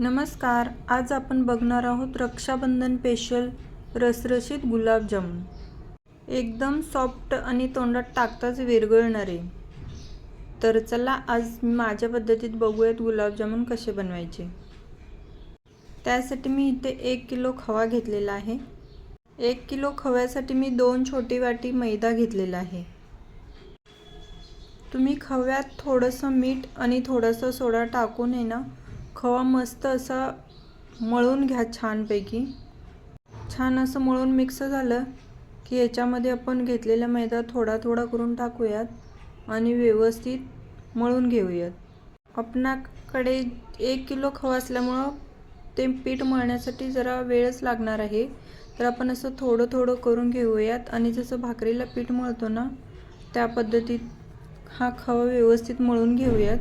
नमस्कार आज आपण बघणार आहोत रक्षाबंधन स्पेशल रसरशीत गुलाबजामुन एकदम सॉफ्ट आणि तोंडात टाकताच विरघळणारे. तर चला आज माझ्या पद्धतीत बघूयात गुलाबजामुन कसे बनवायचे. त्यासाठी मी इथे एक किलो खवा घेतलेला आहे. एक किलो खव्यासाठी मी दोन छोटी वाटी मैदा घेतलेला आहे. तुम्ही खव्यात थोडंसं मीठ आणि थोडंसं सोडा टाकून आहे ना खवा मस्त असा मळून घ्या छानपैकी. छान असं मळून मिक्स झालं की याच्यामध्ये आपण घेतलेला मैदा थोडा थोडा करून टाकूयात आणि व्यवस्थित मळून घेऊयात. आपणाकडे एक किलो खवा असल्यामुळं ते पीठ मळण्यासाठी जरा वेळच लागणार आहे. तर आपण असं थोडं थोडं करून घेऊयात आणि जसं भाकरीला पीठ मळतो ना त्या पद्धतीत हा खवा व्यवस्थित मळून घेऊयात.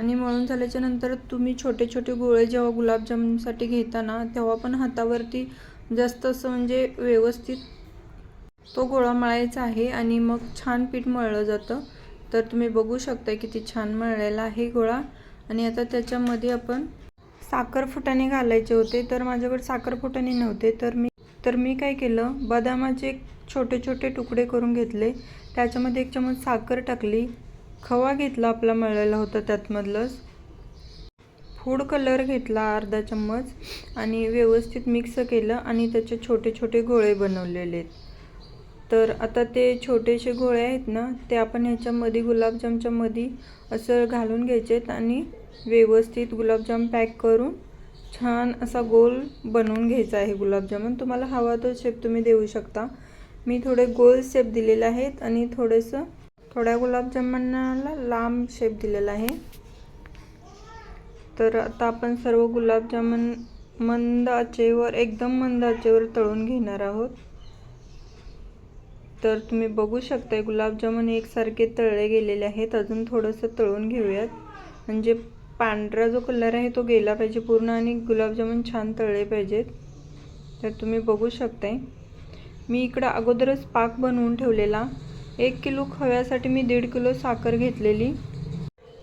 आणि मळून झाल्याच्यानंतर तुम्ही छोटे छोटे गोळे जेव्हा गुलाबजामुनसाठी घेता ना तेव्हा पण हातावरती जास्त असं म्हणजे व्यवस्थित तो गोळा मळायचा आहे आणि मग छान पीठ मळलं जातं. तर तुम्ही बघू शकता किती छान मळलेला आहे गोळा. आणि आता त्याच्यामध्ये आपण साखर फुटाणे घालायचे होते तर माझ्याकडे साखर फुटाणे नव्हते. तर मी तर मी काय केलं बदामाचे छोटे छोटे तुकडे करून घेतले. त्याच्यामध्ये एक चमच साखर टाकली. खवा घेतला आपला मळलेला होता त्यातमधलंच. फूड कलर घेतला अर्धा चम्मच आणि व्यवस्थित मिक्स केलं आणि त्याचे छोटे छोटे गोळे बनवलेले आहेत तर आता ते छोटेसे गोळे आहेत ना ते आपण ह्याच्यामध्ये गुलाबजामच्या मध्ये असं घालून घ्यायचे आहेत आणि व्यवस्थित गुलाबजाम पॅक करून छान असा गोल बनवून घ्यायचा आहे गुलाबजामुन. तुम्हाला हवा तो शेप तुम्ही देऊ शकता. मी थोडे गोल शेप दिलेले आहेत आणि थोडंसं थोड्या गुलाबजामुनाला लांब शेप दिलेला आहे. तर आता आपण सर्व गुलाबजामुन मंद आचेवर एकदम मंद आचेवर तळून घेणार आहोत. तर तुम्ही बघू शकता गुलाबजामुन एकसारखे तळले गेलेले आहेत. अजून थोडंसं तळून घेऊयात. म्हणजे पांढरा जो कलर आहे तो गेला पाहिजे पूर्ण आणि गुलाबजामुन छान तळले पाहिजेत. तर तुम्ही बघू शकताय. मी इकडं अगोदरच पाक बनवून ठेवलेला. एक किलो खव्यासाठी मी दीड किलो साखर घेतलेली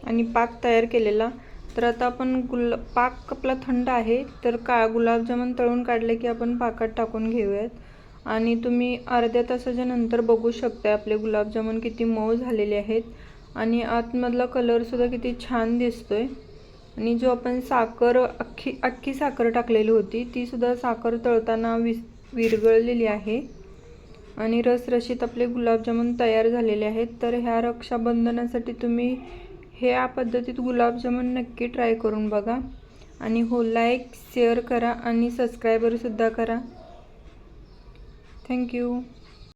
आणि पाक तयार केलेला. तर आता आपण गुल पाक आपला थंड आहे तर का गुलाबजामुन तळून काढले की आपण पाकात टाकून घेऊयात. आणि तुम्ही अर्ध्या तासाच्या नंतर बघू शकता आपले गुलाबजामुन किती मऊ झालेले आहेत. आणि आतमधला कलरसुद्धा किती छान दिसतोय. आणि जो आपण साखर अख्खी अख्खी साखर टाकलेली होती तीसुद्धा साखर तळताना विस विरघळलेली आहे. आणि रसरशीत आपले गुलाबजामुन तयार झालेले आहेत. तर ह्या रक्षाबंधनासाठी तुम्ही ह्या पद्धतीत गुलाबजामुन नक्की ट्राय करून बघा. आणि हो लाईक शेअर करा आणि सबस्क्रायबरसुद्धा करा. थँक्यू